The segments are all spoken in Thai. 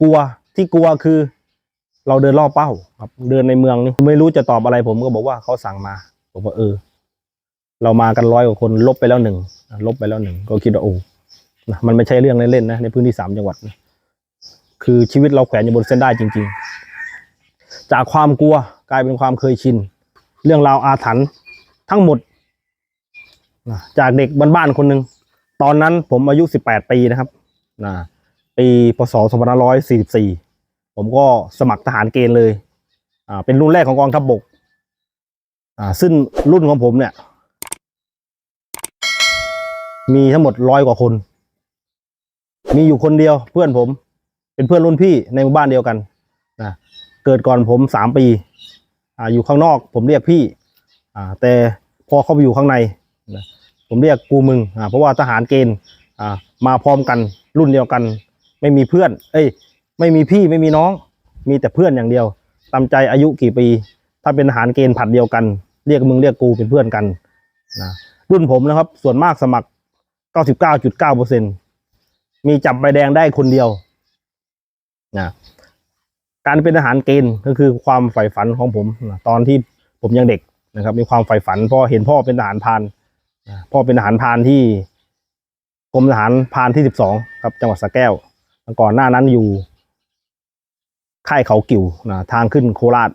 กลัวที่กลัวคือ เราเดินรอบเป้าครับ เดินในเมืองนี่ไม่รู้จะตอบอะไรผมก็บอกว่าเขาสั่งมาผมว่าเออ เรามากันร้อยกว่าคนลบไปแล้วหนึ่งลบไปแล้วหนึ่งก็คิดว่าโอ้นะมันไม่ใช่เรื่องเล่นๆนะในพื้นที่สามจังหวัดนะคือชีวิตเราแขวนอยู่บนเส้นได้จริง ๆ จากความกลัวกลายเป็นความเคยชิน เรื่องราวอาถรรพ์ทั้งหมดจากเด็กบ้านๆคนหนึ่งตอนนั้นผมอายุสิบแปดปีนะครับนะ ปีพศสองพันร้อยสี่สิบสี่ผมก็สมัครทหารเกณฑ์เลยอ่าเป็นรุ่นแรกของกองทัพบบกอ่าซึ่งรุ่นของผมเนี่ย มีทั้งหมดร้อยกว่าคน มีอยู่คนเดียวเพื่อนผม เป็นเพื่อนรุ่นพี่ในหมู่บ้านเดียวกันนะเกิดก่อนผมสามปีอ่าอยู่ข้างนอก ผมเรียกพี่อ่าแต่พอเข้าไปอยู่ข้างในนะผมเรียกกูมึงอ่าเพราะว่าทหารเกณฑ์อ่ามาพร้อมกันรุ่นเดียวกัน ไม่มีเพื่อน เอ้ย ไม่มีพี่ไม่มีน้อง มีแต่เพื่อนอย่างเดียวตามใจอายุกี่ปี ถ้าเป็นทหารเกณฑ์ผัดเดียวกัน เรียกมึงเรียกกูเป็นเพื่อนกันนะรุ่นผมนะครับ ส่วนมากสมัคร 99.9เปอร์เซ็นมีจับใบแดงได้คนเดียวนะการเป็นทหารเกณฑ์ก็คือความใฝ่ฝันของผมนะตอนที่ผมยังเด็กนะครับ มีความใฝ่ฝันพราะเห็นพ่อเป็นทหารพานนะพ่อเป็นทหารพานที่กรมทหารพานที่ 12 ครับ จังหวัดสระแก้ว ก่อนหน้านั้นอยู่ ค่ายเขากิ่วนะทางขึ้นโคราช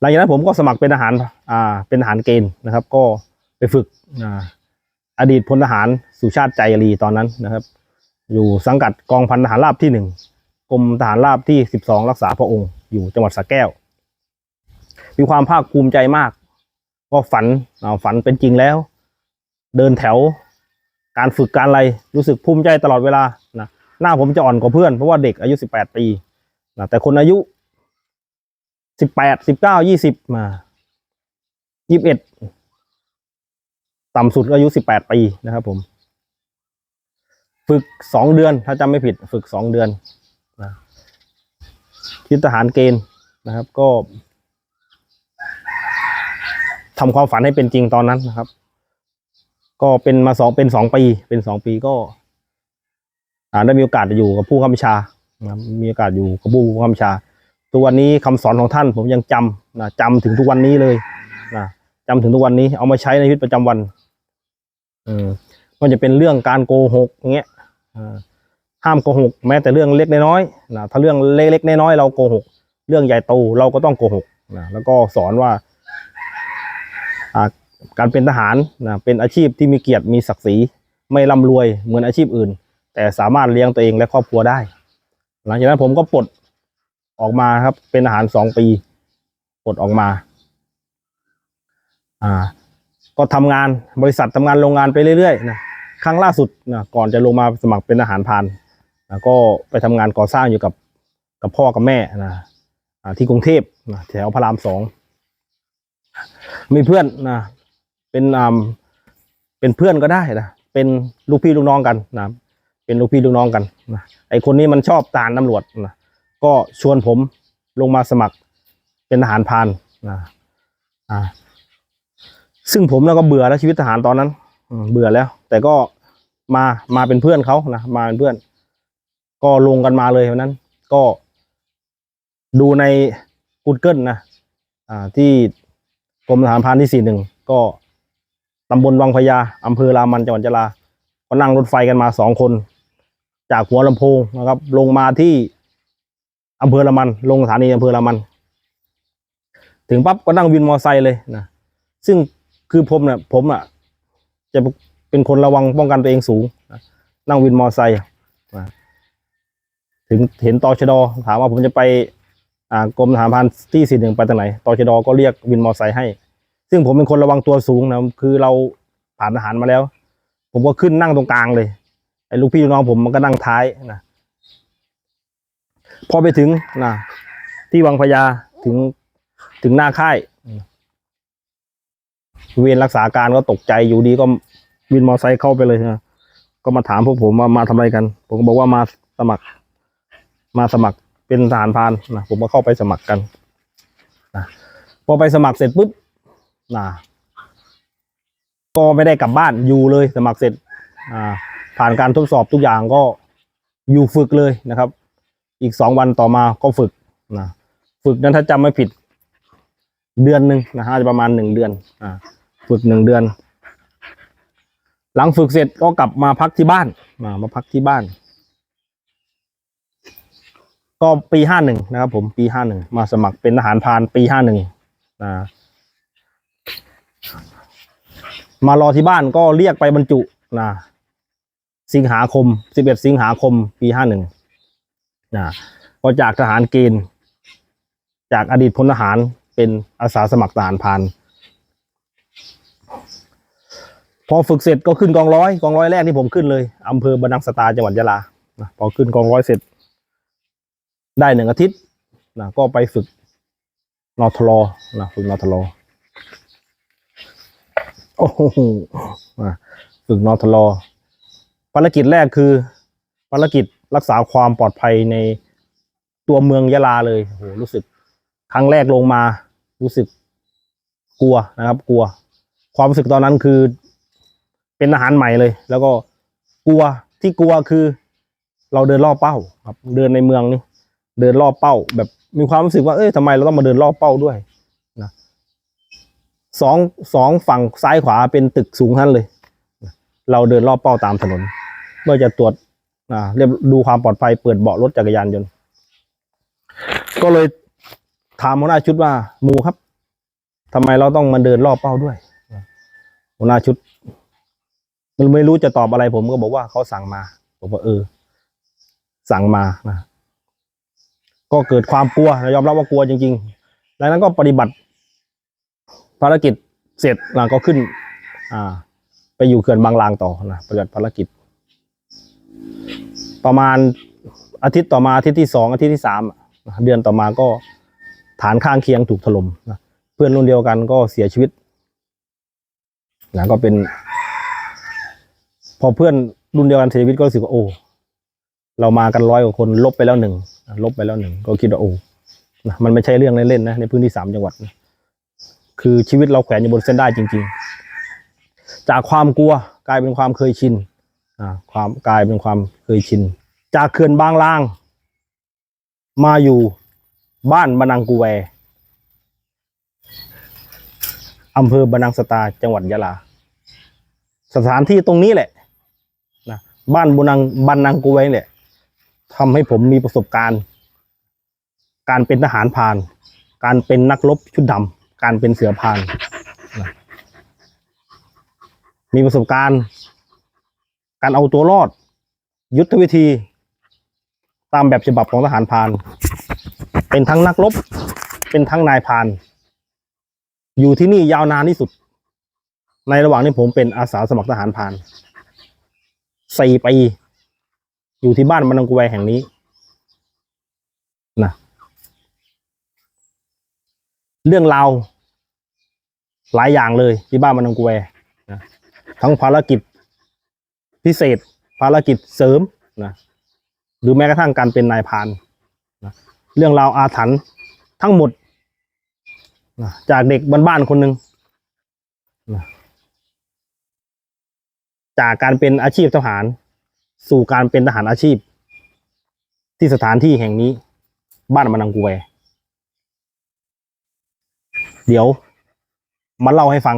หลังจากนั้นผมก็สมัครเป็นทหารอ่าเป็นทหารเกณฑ์นะครับ ก็ไปฝึกอ่าอดีตพลทหารสุชาติใจรีตอนนั้นนะครับ อยู่สังกัดกองพันทหารราบที่หนึ่งกรมทหารราบที่สิบสองรักษาพระองค์อยู่จังหวัดสระแก้ว มีความภาคภูมิใจมาก ก็ฝันฝันเป็นจริงแล้ว เดินแถว การฝึกการอะไรรู้สึกภูมิใจตลอดเวลานะหน้าผมจะอ่อนกว่าเพื่อนเพราะว่าเด็กอายุสิบแปดปีนะแต่คนอายุสิบแปดสิบเก้ายี่สิบมายี่สิบเอ็ดต่ำสุดก็อายุสิบแปดปีนะครับผม ฝึกสองเดือนถ้าจำไม่ผิด ฝึกสองเดือนนะที่ทหารเกณฑ์นะครับก็ทำความฝันให้เป็นจริงตอนนั้นนะครับ ก็เป็นมาสองเป็นสองปีเป็นสองปีก็ได้มีโอกาสอยู่กับผู้กำชานะมีโอกาสอยู่กับผู้กำชา ทุกวันนี้คำสอนของท่านผมยังจำนะจำถึงทุกวันนี้เลยนะจำถึงทุกวันนี้เอามาใช้ในชีวิตประจำวันอืมมันจะเป็นเรื่องการโกหกอย่างเงี้ยอ่าห้ามโกหก แม้แต่เรื่องเล็กน้อยนะถ้าเรื่องเล็กๆน้อยๆเราโกหก เรื่องใหญ่โตเราก็ต้องโกหกนะแล้วก็สอนว่าอ่า การเป็นทหารนะเป็นอาชีพที่มีเกียรติมีศักดิ์ศรีไม่ร่ำรวยเหมือนอาชีพอื่น แต่สามารถเลี้ยงตัวเองและครอบครัวได้ หลังจากนั้นผมก็ปลดออกมาครับ เป็นทหารสองปีปลดออกมา อ่า ก็ทำงานบริษัททำงานโรงงานไปเรื่อยๆนะครั้งล่าสุดนะก่อนจะลงมาสมัครเป็นทหารพานนะก็ไปทำงานก่อสร้างอยู่กับกับพ่อกับแม่นะที่กรุงเทพนะแถวพระรามสองมีเพื่อนนะ เป็นอ่าเป็นเพื่อนก็ได้นะเป็นลูกพี่ลูกน้องกันนะเป็นลูกพี่ลูกน้องกันนะไอคนนี้มันชอบทหารตำรวจนะก็ชวนผมลงมาสมัครเป็นทหารพานนะอ่าซึ่งผมแล้วก็เบื่อแล้วชีวิตทหารตอนนั้นเบื่อแล้ว แต่ก็มามาเป็นเพื่อนเขานะมาเป็นเพื่อน ก็ลงกันมาเลยวันนั้น ก็ดูใน Google นะอ่าที่กรมทหารพานที่สี่หนึ่งก็ ตำบลวังพญาอำเภอรามันจังหวัดยะลาก็นั่งรถไฟกันมาสองคน จากหัวลำโพงนะครับ ลงมาที่อำเภอละมัน ลงสถานีอำเภอละมัน ถึงปั๊บก็นั่งวินมอไซค์เลยนะซึ่งคือผมเนี่ยผมอะ จะเป็นคนระวังป้องกันตัวเองสูงนะนั่งวินมอไซค์ถึงเห็นตอชดถามว่าผมจะไป อ่ากรมทหารพรานที่สี่หนึ่งไปทางไหนตอชดก็เรียกวินมอไซค์ให้ ซึ่งผมเป็นคนระวังตัวสูงนะคือเราผ่านทหารมาแล้ว ผมก็ขึ้นนั่งตรงกลางเลยไอ้ลูกพี่ลูกน้องผมมันก็นั่งท้ายนะพอไปถึงนะที่วังพญาถึงถึงหน้าค่ายเวรรักษาการก็ตกใจอยู่ดีก็วินมอไซค์เข้าไปเลยนะก็มาถามพวกผมว่ามาทำอะไรกัน ผมก็บอกว่ามาสมัคร มาสมัครเป็นทหารพานนะผมก็เข้าไปสมัครกันนะพอไปสมัครเสร็จปุ๊บ นะก็ไม่ได้กลับบ้านอยู่เลยสมัครเสร็จอ่าผ่านการทดสอบทุกอย่างก็อยู่ฝึกเลยนะครับ อีกสองวันต่อมาก็ฝึกนะฝึกนั้นถ้าจำไม่ผิด เดือนหนึ่งนะฮะจะประมาณหนึ่งเดือนอ่าฝึกหนึ่งเดือน หลังฝึกเสร็จก็กลับมาพักที่บ้านมามาพักที่บ้าน ก็ปีห้าหนึ่งนะครับ ผมปีห้าหนึ่งมาสมัครเป็นทหารพานปีห้าหนึ่งนะ มารอที่บ้านก็เรียกไปบรรจุนะสิงหาคมสิบเอ็ดสิงหาคม ปีห้าหนึ่งนะก็จากทหารเกณฑ์ จากอดีตพลทหารเป็นอาสาสมัครทหารพานพอฝึกเสร็จก็ขึ้นกองร้อยกองร้อยแรกที่ผมขึ้นเลยอำเภอบรรนังสตาจังหวัดยะลาพอขึ้นกองร้อยเสร็จ ได้หนึ่งอาทิตย์นะก็ไปฝึกนอทลอนะฝึกนอทลอ โอ้โหนะฝึกนอทลอภารกิจแรกคือ ภารกิจรักษาความปลอดภัยในตัวเมืองยะลาเลยโอ้โหรู้สึก ครั้งแรกลงมา รู้สึกกลัวนะครับ กลัว ความรู้สึกตอนนั้นคือ เป็นอาหารใหม่เลย แล้วก็กลัวที่กลัวคือ เราเดินรอบเป้า ครับ เดินในเมืองนี่เดินรอบเป้า แบบมีความรู้สึกว่าเอ้ยทำไมเราต้องมาเดินรอบเป้าด้วย สองสองฝั่งซ้ายขวาเป็นตึกสูงทั้งนั้นเลย เราเดินรอบเป้าตามถนนเพื่อจะตรวจอ่าเรียบดูความปลอดภัยเปิดเบาะรถจักรยานยนต์ ก็เลยถามหัวหน้าชุดว่าหมูครับทำไมเราต้องมาเดินรอบเป้าด้วยหัวหน้าชุด มันไม่รู้จะตอบอะไรผมก็บอกว่าเขาสั่งมาผมว่าเออ สั่งมานะก็เกิดความกลัวยอมรับว่ากลัวจริงๆดังนั้นก็ปฏิบัติ ภารกิจเสร็จแล้วก็ขึ้น อ่า ไปอยู่เขื่อนบางลางต่อนะปฏิบัติภารกิจ ประมาณอาทิตย์ต่อมาอาทิตย์ที่สองอาทิตย์ที่สามเดือนต่อมาก็ฐานข้างเคียงถูกถล่มนะเพื่อนรุ่นเดียวกันก็เสียชีวิตนะก็เป็น พอเพื่อนรุ่นเดียวกันเสียชีวิตก็รู้สึกว่าโอ้เรามากันร้อยกว่าคนลบไปแล้วหนึ่งลบไปแล้วหนึ่งก็คิดว่าโอ้นะมันไม่ใช่เรื่องเล่นๆนะในพื้นที่สามจังหวัดนะ คือชีวิตเราแขวนอยู่บนเส้นได้จริง ๆ จากความกลัวกลายเป็นความเคยชินอ่าความกลายเป็นความเคยชิน จากเขื่อนบางลาง มาอยู่บ้านบานังกูแวอำเภอบานังสตาจังหวัดยะลา สถานที่ตรงนี้แหละนะบ้านบุนังบันนังกูแวเนี่ยทำให้ผมมีประสบการณ์ การเป็นทหารพราน การเป็นนักรบชุดดำ การเป็นเสือพานนะมีประสบการณ์ การเอาตัวรอด ยุทธวิธี ตามแบบฉบับของทหารพาน เป็นทั้งนักรบ เป็นทั้งนายพาน อยู่ที่นี่ยาวนานที่สุด ในระหว่างที่ผมเป็นอาสาสมัครทหารพานสี่ปีอยู่ที่บ้านมันังกุแวแห่งนี้นะเรื่องราว หลายอย่างเลยที่บ้านมันังกุแวนะทั้งภารกิจพิเศษ ภารกิจเสริมนะหรือแม้กระทั่งการเป็นนายพานนะเรื่องราวอาถรรพ์ทั้งหมดนะจากเด็กบ้านๆคนหนึ่งนะจากการเป็นอาชีพทหาร สู่การเป็นทหารอาชีพ ที่สถานที่แห่งนี้ บ้านมานังกูแวเดี๋ยว มาเล่าให้ฟัง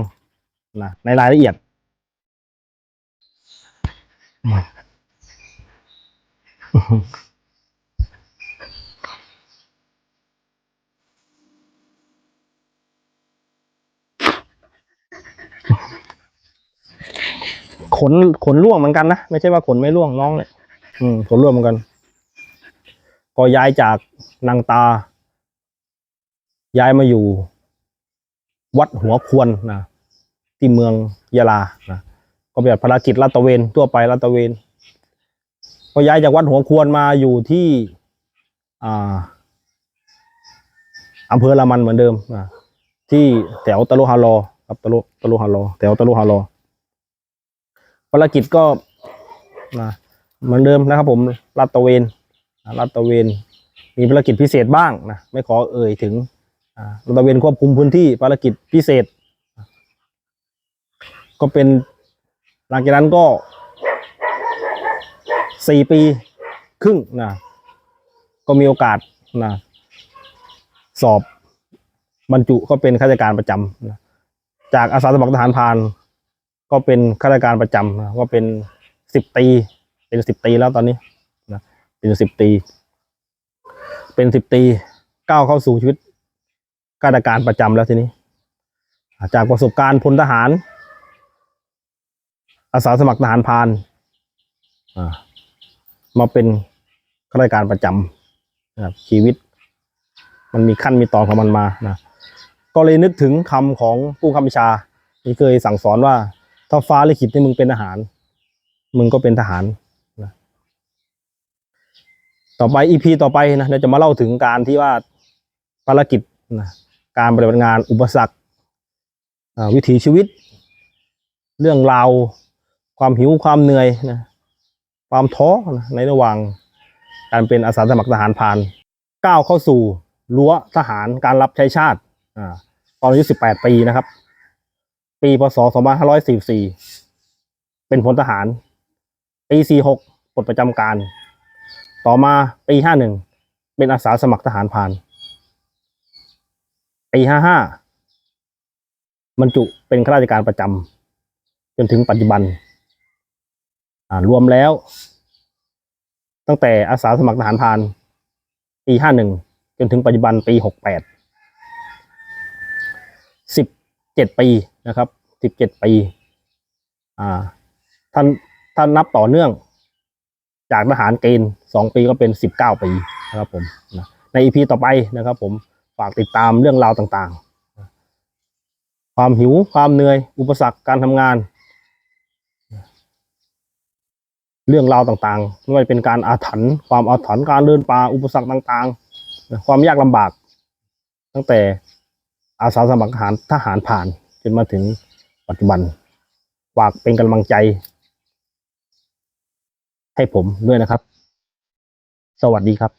นะในรายละเอียด ขนขนร่วงเหมือนกันนะ ไม่ใช่ว่าขนไม่ร่วงน้องเนี่ยอืมขนร่วงเหมือนกัน ก็ย้ายจากนางตา ย้ายมาอยู่ วัดหัวควรนะที่เมืองยะลานะก็แบบภารกิจลาดตระเวนทั่วไปลาดตระเวนก็ย้ายจากวัดหัวควรมาอยู่ที่อ่าอำเภอละมันเหมือนเดิมนะที่แถวตะลุฮาลอครับตะลุตะลุฮาลอแถวตะลุฮาลอภารกิจก็นะเหมือนเดิมนะครับ ผมลาดตระเวนลาดตระเวน มีภารกิจพิเศษบ้างนะไม่ขอเอ่ยถึง ตระเวนควบคุมพื้นที่ภารกิจพิเศษ ก็เป็นหลังจากนั้นก็สี่ปีครึ่งนะก็มีโอกาสนะสอบบรรจุก็เป็นข้าราชการประจำนะจากอาสาสมัครทหารพรานก็เป็นข้าราชการประจำนะก็เป็นสิบปีเป็นสิบปีแล้วตอนนี้นะเป็นสิบปีเป็นสิบปีก้าวเข้าสู่ชีวิต ข้าราชการประจำแล้วทีนี้จากประสบการณ์พลทหาร อาสาสมัครทหารพานมาเป็นข้าราชการประจำนะครับชีวิต มันมีขั้นมีตอนของมันมานะก็เลยนึกถึงคำของผู้คำชาที่เคยสั่งสอนว่า ถ้าฟ้าลิขิตให้มึงเป็นทหาร มึงก็เป็นทหารนะต่อไปอีพีต่อไปนะเราจะมาเล่าถึงการที่ว่าภารกิจนะ การปฏิบัติงานอุปสรรควิถีชีวิต เรื่องราวความหิวความเหนื่อยนะความท้อนะในระหว่างการเป็นอาสาสมัครทหารพรานก้าวเข้าสู่รั้วทหารการรับใช้ชาติอตอนอายุ 18 ปีนะครับ ปีพศ 2544 เป็นพลทหาร ปี 46ปลดประจำการ ต่อมาปี 51 เป็นอาสาสมัครทหารพราน ปี55บรรจุเป็นข้าราชการประจำจนถึงปัจจุบันอ่ารวมแล้ว ตั้งแต่อาสาสมัครทหารพานปี51จนถึงปัจจุบันปี68 17ปีนะครับ17ปีอ่าท่านท่านนับต่อเนื่อง จากทหารเกณฑ์สองปีก็เป็น19ปีนะครับผมในอีพีต่อไปนะครับผม ฝากติดตามเรื่องราวต่างๆ ความหิวความเหนื่อย อุปสรรคการทำงาน เรื่องราวต่างๆไม่ว่าเป็นการอาถรรพ์ความอาถรรพ์การเดินป่าอุปสรรคต่างๆ ความยากลำบาก ตั้งแต่อาสาสมัครทหารทหารผ่านจนมาถึงปัจจุบันฝากเป็นกำลังใจ ให้ผมด้วยนะครับ สวัสดีครับ